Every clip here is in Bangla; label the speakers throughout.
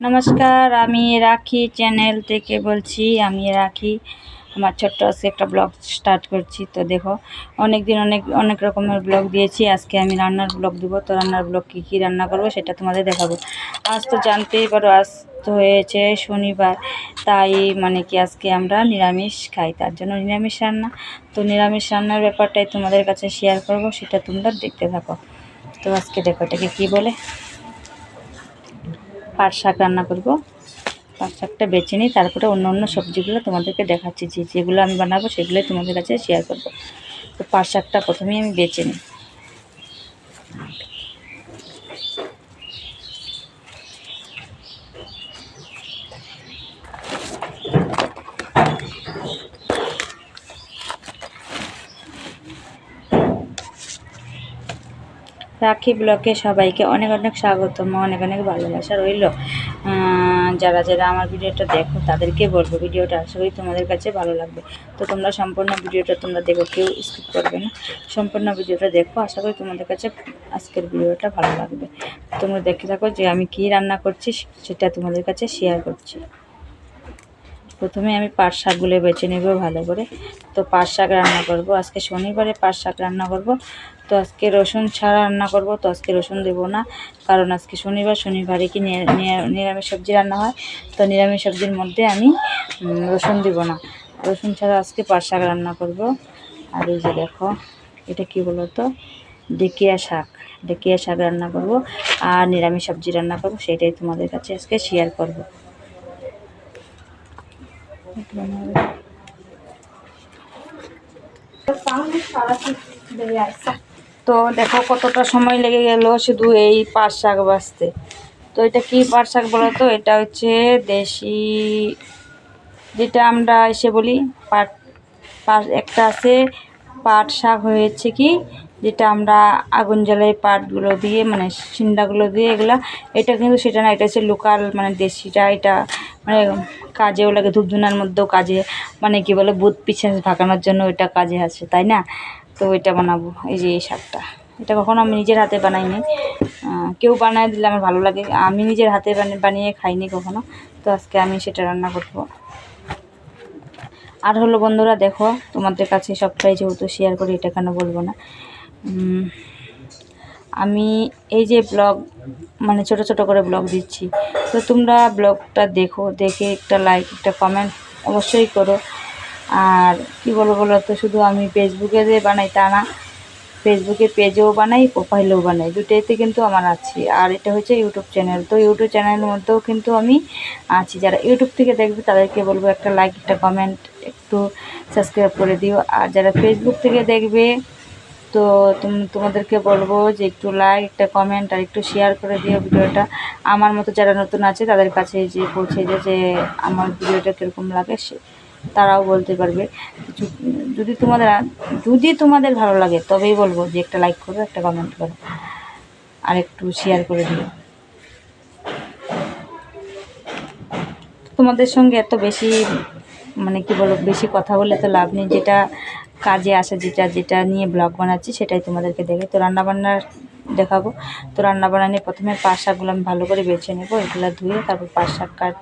Speaker 1: নমস্কার, আমি রাখি চ্যানেল থেকে বলছি, আমি রাখি। আমার ছোট্ট আজকে একটা ব্লগ স্টার্ট করছি, তো দেখো অনেক দিন অনেক অনেক রকমের ব্লগ দিয়েছি। আজকে আমি রান্নার ব্লগ দেবো, তো রান্নার ব্লগ কী কী রান্না করব সেটা তোমাদের দেখাবো। আজ তো জানতেই পারো, আজ তো হয়েছে শনিবার, তাই মানে কি আজকে আমরা নিরামিষ খাই, তার জন্য নিরামিষ রান্না। তো নিরামিষ রান্নার ব্যাপারটাই তোমাদের কাছে শেয়ার করব, সেটা তোমরা দেখতে থাকো। তো আজকে দেখো এটাকে কী বলে? পাট শাক রান্না করব। পাট শাকটা বেছে নিই তারপরে অন্য অন্য সবজিগুলো তোমাদেরকে দেখাচ্ছি, যে যেগুলো আমি বানাবো সেগুলোই তোমাদের কাছে শেয়ার করব। তো পাট শাকটা প্রথমেই আমি বেছে নিই। রাখি ব্লকে সবাইকে অনেক অনেক স্বাগতম, অনেক অনেক ভালোবাসা রইল। যারা যারা আমার ভিডিওটা দেখো, তাদেরকে বলব ভিডিওটা, আশা করি তোমাদের কাছে ভালো লাগবে। তো তোমরা সম্পূর্ণ ভিডিওটা তোমরা দেখো, কেউ স্কিপ করবে না। সম্পূর্ণ ভিডিওটা দেখো, আশা করি তোমাদের কাছে আজকের ভিডিওটা ভালো লাগবে। তোমরা দেখে থাকো যে আমি কি রান্না করছি, সেটা তোমাদের কাছে শেয়ার করছি। প্রথমে আমি পাট শাকগুলো বেছে নেব ভালো করে। তো পাট শাক রান্না করব, আজকে শনিবারে পাট শাক রান্না করব। তো আজকে রসুন ছাড়া রান্না করব, তো আজকে রসুন দেবো না। কারণ আজকে শনিবার শনিবারে কি নিরামিষ সবজি রান্না হয়। তো নিরামিষ সবজির মধ্যে আমি রসুন দেবো না। রসুন ছাড়া আজকে পাট শাক রান্না করব। আর এই যে দেখো, এটা কি বলো তো ডেকিয়া শাক। ডেকিয়া শাক রান্না করব আর নিরামিষ সবজি রান্না করব, সেটাই তোমাদের কাছে আজকে শেয়ার করব। তো দেখো কতটা সময় লেগে গেল শুধু এই পাট শাক বাঁচতে। তো এটা কি পাট শাক বলো তো? এটা হচ্ছে দেশি, যেটা আমরা এসে বলি পাট পাট, একটা আছে পাট শাক হয়েছে কি? যেটা আমরা আগুন জ্বালাই পাটগুলো দিয়ে মানে সিন্ডাগুলো দিয়ে এগুলা, এটা কিন্তু সেটা না, এটা হচ্ছে লোকাল মানে দেশিটা, এটা মানে কাজেও লাগে, ধূপধুনার মধ্যেও কাজে মানে কি বলে বুধ পিছনে ঢাকানোর জন্য এটা কাজে আছে তাই না? তো ওইটা বানাবো, এই যে এই শাকটা। এটা কখনো আমি নিজের হাতে বানাইনি। কেউ বানায় দিলে আমার ভালো লাগে। আমি নিজের হাতে বানিয়ে খাইনি কখনো। তো আজকে আমি সেটা রান্না করব। আর হলো বন্ধুরা, দেখো, তোমাদের কাছে সবটাই যেহেতু শেয়ার করি, এটা কেন বলব না? আমি এই যে ব্লগ মানে ছোট ছোট করে ব্লগ দিচ্ছি। তো তোমরা ব্লগটা দেখো, দেখে একটা লাইক একটা কমেন্ট অবশ্যই করো। আর কি বলব বলো তো, শুধু আমি ফেসবুকে যে বানাই তা না ফেসবুকে পেজেও বানাই প্রোফাইলেও বানাই দুটোতে কিন্তু আমার আছে। আর এটা হচ্ছে ইউটিউব চ্যানেল তো ইউটিউব চ্যানেলের মধ্যেও কিন্তু আমি আছি। যারা ইউটিউব থেকে দেখবে, তাদেরকে বলব একটা লাইক একটা কমেন্ট একটু সাবস্ক্রাইব করে দিও। আর যারা ফেসবুক থেকে দেখবে, তো তোমাদেরকে বলব যে একটু লাইক একটা কমেন্ট আর একটু শেয়ার করে দিও ভিডিওটা। আমার মতো যারা নতুন আছে, তাদের কাছে যে পৌঁছে যে আমার ভিডিওটা কীরকম লাগে সে তারাও বলতে পারবে যদি তোমাদের যদি তোমাদের ভালো লাগে, তবেই বলব যে একটা লাইক করো, একটা কমেন্ট করো, আর একটু শেয়ার করে দিও। তোমাদের সঙ্গে এত বেশি মানে কি বলব, বেশি কথা বলে তো লাভ নেই, যেটা কাজে আসে, যেটা যেটা নিয়ে ব্লগ বানাচ্ছি, সেটাই তোমাদেরকে দেখে তো রান্নাবান্নার দেখাবো। তো রান্নাবান্না নিয়ে প্রথমে পাঁচ শাকগুলো আমি ভালো করে বেছে নেব, এগুলো ধুয়ে তারপর পাঁচ শাক কাট,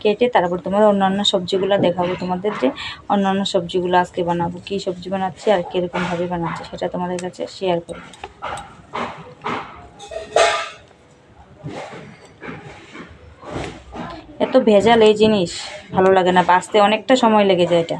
Speaker 1: কেটে তারপর তোমার অন্যান্য সবজিগুলো দেখাবো তোমাদের যে অন্যান্য সবজিগুলো আজকে বানাবো, কী সবজি বানাচ্ছি আর কীরকমভাবে বানাচ্ছি সেটা তোমাদের কাছে শেয়ার করব। এত ভেজাল এই জিনিস, ভালো লাগে না, বাঁচতে অনেকটা সময় লেগে যায় এটা।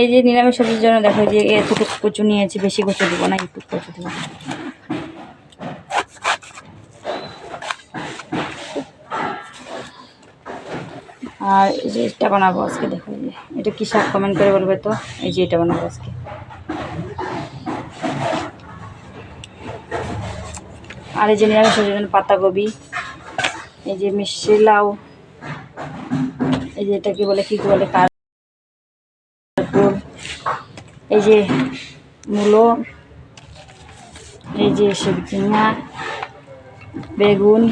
Speaker 1: এই যে নিরামিষ সবজির জন্য দেখো যে এতটুকু কচু নিয়েছি, বেশি কচু দেবো না, একটু কচু দেবো। আর এই যে এটা বানাবো আজকে, দেখো যে। এটা কী শাক কমেন্ট করে বলবে তো? এই যে এটা বানাবো আজকে। আর এই যে নিরামিষ সবজির জন্য পাতাকপি, এই যে মিষ্টি লাউ এই যে এটা কি বলে কী বলে কার এই যে মূলো। এই যে সবজি বেগুন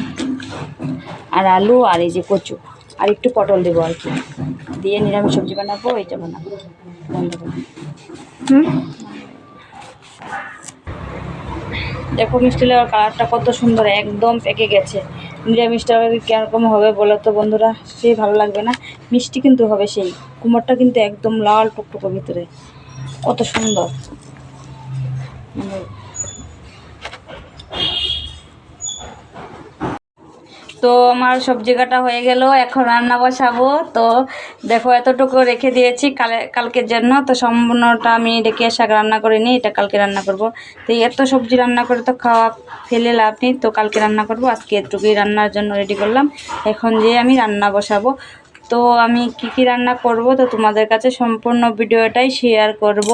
Speaker 1: আর আলু আর এই যে কচু। আর একটু পটল দেবো আর কি। দিয়ে নিরামিষ সবজি বানাবো এইটা বানাবো।
Speaker 2: হুম?
Speaker 1: দেখো মিষ্টি কালারটা কত সুন্দর একদম পেকে গেছে। নিরামিষটা কীরকম হবে বলো তো বন্ধুরা? সে ভালো লাগবে না। মিষ্টি কিন্তু হবে সেই। কুমড়টা কিন্তু একদম লাল টুকটুকো ভিতরে। কত সুন্দর। তো আমার সবজি কাটা হয়ে গেল, এখন রান্না বসাবো। তো দেখো, এতটুকু রেখে দিয়েছি কালে, কালকের জন্য। তো সম্পূর্ণটা আমি ডেকে শাক রান্না করে নিই, এটা কালকে রান্না করব। তো এত সবজি রান্না করে তো খাওয়া ফেলে লাভ নেই, তো কালকে রান্না করব। আজকে এটুকুই রান্নার জন্য রেডি করলাম। এখন যে আমি রান্না বসাবো। তো আমি কি কি রান্না করব? তো তোমাদের কাছে সম্পূর্ণ ভিডিওটাই শেয়ার করব।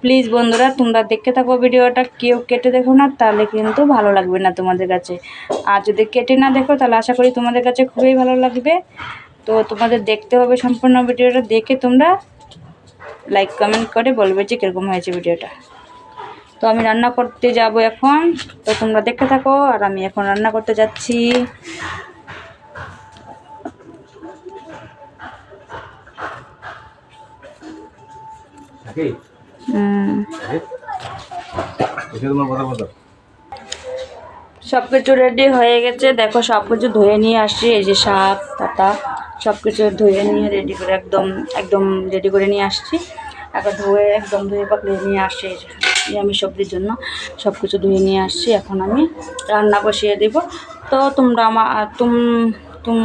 Speaker 1: প্লিজ বন্ধুরা, তোমরা দেখতে থাকো ভিডিওটা। কেউ কেটে দেখো না, তাহলে কিন্তু ভালো লাগবে না তোমাদের কাছে। আর যদি কেটে না দেখো, তাহলে আশা করি তোমাদের কাছে খুবই ভালো লাগবে। তো তোমাদের দেখতে হবে সম্পূর্ণ ভিডিওটা। দেখে তোমরা লাইক কমেন্ট করে বলবে যে কীরকম হয়েছে ভিডিওটা। তো আমি রান্না করতে যাব এখন। তো তোমরা দেখতে থাকো, আর আমি এখন রান্না করতে যাচ্ছি। সব কিছু রেডি হয়ে গেছে। দেখো সব কিছু ধুয়ে নিয়ে আসছি। এই যে শাক, পাতা সব কিছু ধুয়ে নিয়ে রেডি করে একদম একদম রেডি করে নিয়ে আসছি। এখন ধুয়ে, একদম ধুয়ে পাকলে নিয়ে আসছি এই নিরামিষ সবজির জন্য। সব কিছু ধুয়ে নিয়ে আসছি। এখন আমি রান্না বসিয়ে দেব। তো তোমরা আমার তুম তুম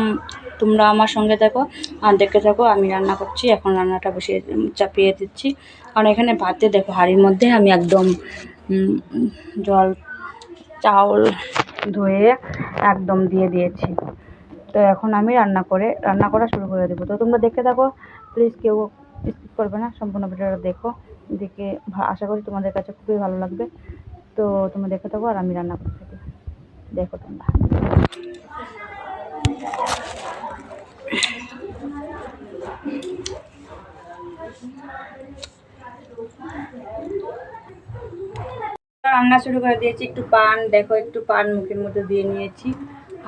Speaker 1: তোমরা আমার সঙ্গে থাকো, আর দেখতে থাকো, আমি রান্না করছি, এখন রান্নাটা বসিয়ে চাপিয়ে দিচ্ছি। কারণ এখানে ভাতে দেখো, হাঁড়ির মধ্যে আমি একদম জল, চাউল ধুয়ে একদম দিয়ে দিয়েছি। তো এখন আমি রান্না করে, রান্না করা শুরু করে দেবো। তো তোমরা দেখতে থাকো প্লিজ কেউ স্কিপ করবে না, সম্পূর্ণ ভিডিওটা দেখো। দেখে আশা করি তোমাদের কাছে খুবই ভালো লাগবে। তো তোমরা দেখতে থাকো, আর আমি রান্না করতে থাকি। দেখো তোমরা। রান্না শুরু করে দিয়েছি। একটু পান, দেখো একটু পান মুখের মধ্যে দিয়ে নিয়েছি।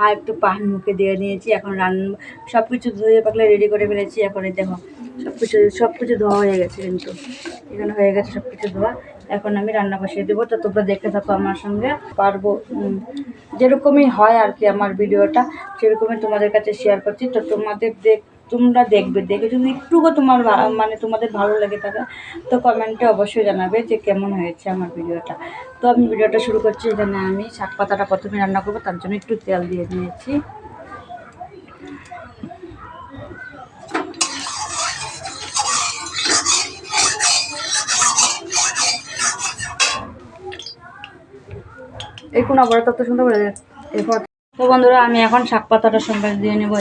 Speaker 1: আর একটু পান মুখে দিয়ে নিয়েছি। এখন রান্না সব কিছু ধুয়ে পাকলে রেডি করে ফেলেছি। এখন দেখো সব কিছু সব কিছু ধোয়া হয়ে গেছে কিন্তু। এখানে হয়ে গেছে সব কিছু ধোয়া। এখন আমি রান্না বসিয়ে দেবো। তো তোমরা দেখতে থাকো আমার সঙ্গে। পারব যেরকমই হয় আর কি আমার ভিডিওটা, সেরকমই তোমাদের কাছে শেয়ার করছি। তো তোমাদের দেখ, তোমরা দেখবে, দেখে যদি একটুকু তোমার মানে তোমাদের ভালো লাগে থাকে, তো কমেন্টে অবশ্যই জানাবে যে কেমন হয়েছে আমার ভিডিওটা। তো আমি ভিডিওটা শুরু করছি। এখানে আমি শাক পাতাটা প্রথমে রান্না করব, তার জন্য একটু তেল দিয়ে দিয়েছি। এই কোন আবার তত সুন্দর করে। এরপর তো বন্ধুরা, আমি এখন শাক পাতাটা সঙ্গে দিয়ে নেব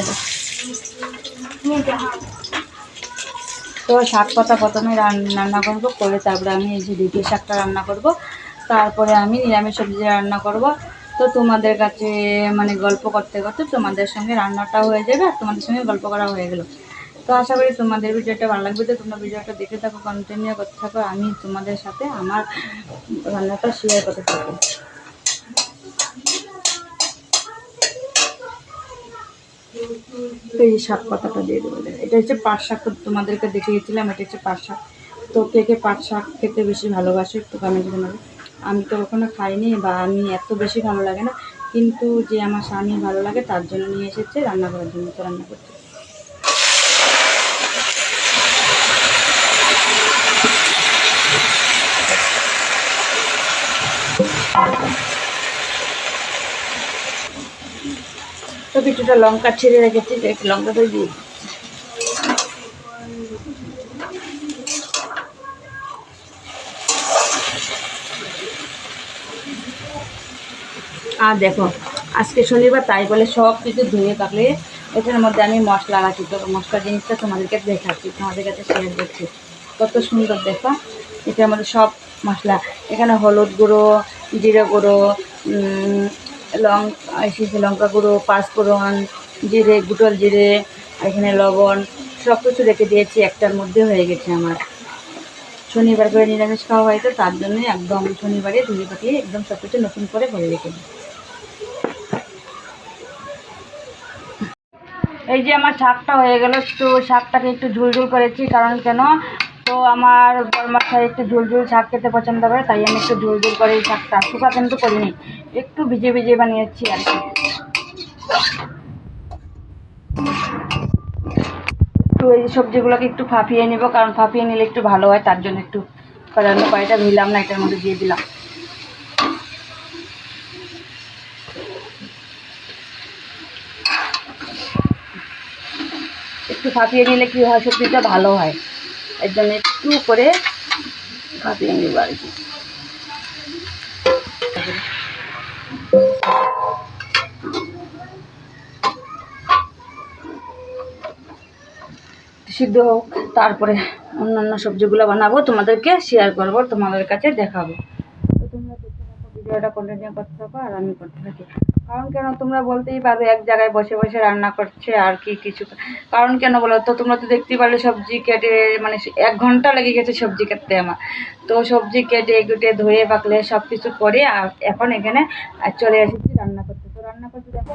Speaker 1: তো শাক পাতা প্রথমে রান- রান্না করব, করে তারপরে আমি এই যে দ্বিতীয় শাকটা রান্না করব। তারপরে আমি নিরামিষ সবজি রান্না করব। তো তোমাদের কাছে মানে গল্প করতে করতে তোমাদের সঙ্গে রান্নাটা হয়ে যাবে আর তোমাদের সঙ্গে গল্প করা হয়ে গেল। তো আশা করি তোমাদের ভিডিওটা ভালো লাগবে। তো তোমরা ভিডিওটা দেখে থাকো কন্টিনিউ করতে থাকো। আমি তোমাদের সাথে আমার রান্নাটা শেয়ার করতে থাকব। তো এই শাক পাতাটা দিয়ে দেবো। এটা হচ্ছে পাট শাক তোমাদেরকে দেখে গেছিলাম, এটা হচ্ছে পাট শাক। তো কে কে পাট শাক খেতে বেশি ভালোবাসে একটু কমেন্ট জানাবে। আমি তো কখনো খাইনি বা আমি এত বেশি ভালো লাগে না, কিন্তু যে আমার স্বামী ভালো লাগে তার জন্য নিয়ে এসেছে, রান্না করার জন্য তো রান্না করতে কিছুটা লঙ্কা ছিঁড়ে রেখেছি তো লঙ্কা করে দিয়ে আর দেখো, আজকে শনিবার, তাই বলে সব কিছু ধুয়ে থাকলে এটার মধ্যে আমি মশলা রাখি। তো মশলা জিনিসটা তোমাদেরকে দেখাচ্ছি, তোমাদের কাছে শেয়ার করছি। কত সুন্দর দেখো, এটার মধ্যে সব মশলা। এখানে হলুদ গুঁড়ো, জিরে গুঁড়ো লং এসেছে লঙ্কা গুঁড়ো, পাঁচফোড়ন, জিরে গুটল জিরে, এখানে লবণ সব কিছু রেখে দিয়েছি, একটার মধ্যে হয়ে গেছে আমার। শনিবার করে নিরামিষ খাওয়া হয় তো, তার জন্য একদম শনিবারে ধুয়ে পাকিয়ে একদম সব কিছু নতুন করে ভরে রেখে দিই। এই যে আমার শাকটা হয়ে গেল, একটু শাকটাকে একটু ঝুল ঝুল করেছি, কারণ কেন? তো আমার বরমাসাই একটু ঝুল ঝুল শাক খেতে পছন্দ করে, তাই আমি একটু ঝুল ঝুল করে এই শাকটা শুকা কিন্তু করিনি। একটু ভিজে ভিজে বানিয়েছি আর কি। একটু এই সবজিগুলোকে একটু ফাঁপিয়ে নেব, কারণ ফাঁপিয়ে নিলে একটু ভালো হয়, তার জন্য একটু কড়াইয়ের কড়াইটা ধুইলাম না, এটার মধ্যে দিয়ে দিলাম। একটু ফাঁপিয়ে নিলে কি হয়, সবজিটা ভালো হয়। এর জন্য একটু করে ফাঁপিয়ে নিব আর কি। সিদ্ধ হোক, তারপরে অন্যান্য সবজিগুলো বানাবো, তোমাদেরকে শেয়ার করব, তোমাদের কাছে দেখাবো। তোমরা দেখতে থাকো, ভিডিওটা কন্টিনিউ করতে থাকো, আর আমি করতে থাকি। কারণ কেন তোমরা বলতেই পারবে এক জায়গায় বসে বসে রান্না করছে আর কি কিছু কারণ কেন বলো তো, তোমরা তো দেখতেই পারলে সবজি কেটে মানে এক ঘণ্টা লেগে গেছে সবজি কাটতে আমার। তো সবজি কেটে কুটে ধুয়ে, পাকলে সব কিছু করে আর এখন এখানে চলে এসেছি রান্না করতে। তো রান্না করতে দেখো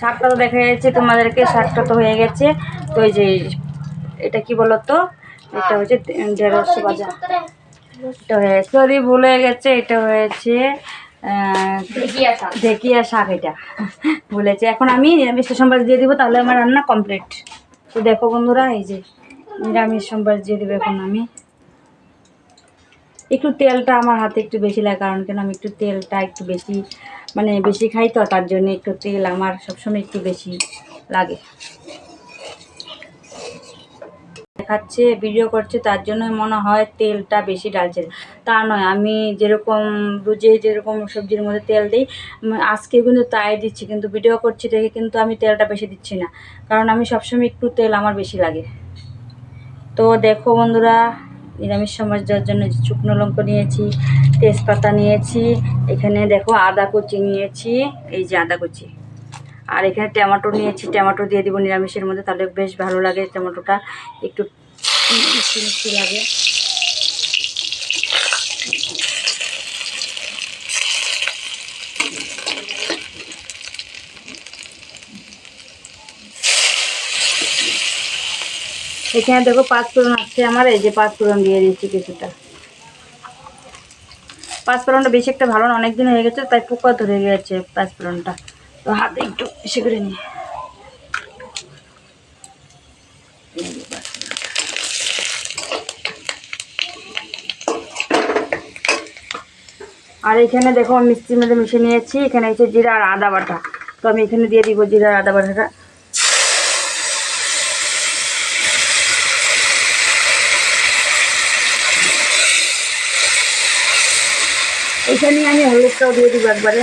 Speaker 1: শাকটা তো দেখা যাচ্ছে তোমাদেরকে, শাকটা তো হয়ে গেছে। তো এই যে, এটা কি বলো তো এটা হচ্ছে ঢেঁড়স ভাজা। এটা হয়ে সরি ভুলে গেছে, এটা হয়েছে ঢেকিয়া শাক। এটা। বলেছে এখন আমি নিরামিষ সম্বাস দিয়ে দিব তাহলে আমার রান্না কমপ্লিট তো দেখো বন্ধুরা এই যে নিরামিষ সম্বাস দিয়ে দেবো এখন আমি। একটু তেলটা আমার হাতে একটু বেশি লাগে কারণ কেন আমি একটু তেলটা একটু বেশি মানে বেশি খাই তো তার জন্য একটু তেল আমার সবসময় একটু বেশি লাগে। দেখাচ্ছে ভিডিও করছে, তার জন্য মনে হয় তেলটা বেশি ডালছে তা নয়, আমি যেরকম রোজে যেরকম সবজির মধ্যে তেল দিই আজকে কিন্তু তাই দিচ্ছি, কিন্তু ভিডিও করছি দেখে কিন্তু আমি তেলটা বেশি দিচ্ছি না। কারণ আমি সবসময় একটু তেল আমার বেশি লাগে। তো দেখো বন্ধুরা, নিরামিষ সমাজ দেওয়ার জন্য শুকনো লঙ্কা নিয়েছি, তেজপাতা নিয়েছি, এখানে দেখো আদা কুচি নিয়েছি, এই যে আদা কুচি। আর এখানে টমেটো নিয়েছি, টমেটো দিয়ে দিব নিরামিষের মধ্যে, তাহলে বেশ ভালো লাগে টমেটোটা। একটু লাগে। এখানে দেখো পাঁচ ফোড়ন আছে আমার, এই যে পাঁচ ফোড়ন দিয়ে দিচ্ছি কিছুটা। পাঁচ ফোড়নটা বেশি একটা ভালো না, অনেকদিন হয়ে গেছে, তাই পোকা ধরে গেছে পাঁচ ফোড়নটা। তো হাতে একটু বেশি করে নিই। আর এখানে দেখো মিষ্টির মধ্যে মিশে নিয়েছি, এখানে হচ্ছে জিরা আর আদা বাটা। তো আমি এখানে দিয়ে দিব জিরা আর আদা বাটাটা। এখানে আমি হলুদটাও দিয়ে দিব একবারে।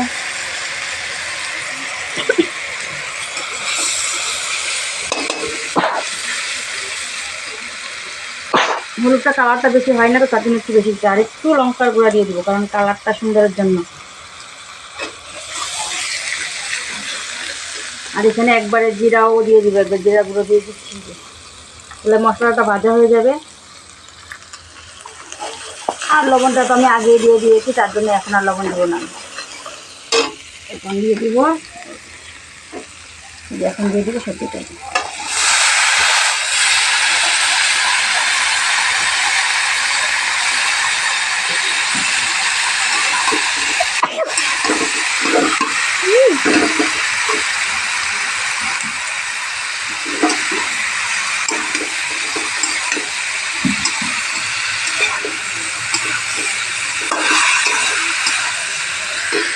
Speaker 1: হলুদটা কালারটা বেশি হয় না তো, তার জন্য একটু বেশি। আর একটু লঙ্কার গুঁড়া দিয়ে দিব, কারণ কালারটা সুন্দরের জন্য। আর এখানে একবারে জিরাও দিয়ে দিব, একবার জিরা গুঁড়ো দিয়ে দিচ্ছি। তাহলে মশলাটা ভাজা হয়ে যাবে। আর লবণটা তো আমি আগেই দিয়ে দিয়েছি, তার জন্য এখন আর লবণ দেবো না। এখন দিয়ে দিব এখন দিয়ে দিব সবজিটা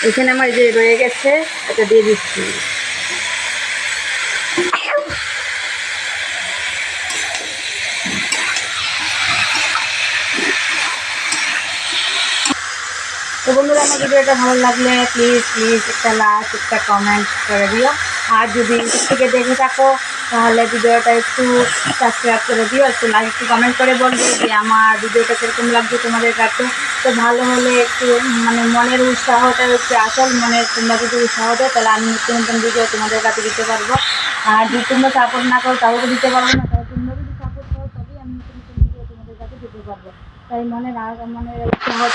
Speaker 1: এখানে আমার যে রয়ে গেছে এটা দিয়ে দিচ্ছি। তো বন্ধুরা, আমার ভিডিওটা ভালো লাগলে প্লিজ প্লিজ একটা লাইক একটা কমেন্ট করে দিও। আর যদি ইউটিউব থেকে দেখে থাকো, তাহলে ভিডিওটা একটু সাবস্ক্রাইব করে দিও, একটু লাইক একটু কমেন্ট করে বলবে যে আমার ভিডিওটা কীরকম লাগছে তোমাদের কাছে। তো ভালো হলে একটু মানে মনের উৎসাহটা হচ্ছে আসল, মনের তোমরা যদি উৎসাহ দেয় তাহলে আমি নতুন নতুন ভিডিও তোমাদের কাছে দিতে পারব। আর যদি তোমরা সাপোর্ট না করো, তাহলে দিতে পারব না তাহলে তোমরা যদি সাপোর্ট করো তবেই আমি নতুন নতুন ভিডিও তোমাদের কাছে দিতে পারব তাই মনে মনে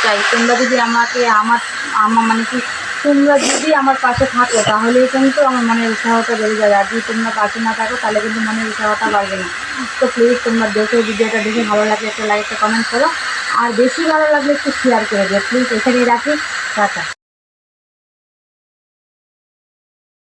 Speaker 1: চাই। তোমরা যদি আমাকে, আমার আমার মানে কি, তোমরা যদি আমার পাশে থাকো, তাহলে কিন্তু আমার মনের উৎসাহটা বেড়ে যাবে। আর যদি তোমরা পাশে না থাকো, তাহলে কিন্তু মনের উৎসাহটা বাড়বে না। তো প্লিজ তোমরা দেখে, ভিডিওটা দেখে ভালো লাগে একটা লাইক একটা কমেন্ট করো। আর বেশি ভালো লাগলে একটু শেয়ার করে দিও। প্লিজ এখানেই রাখি। টাটা।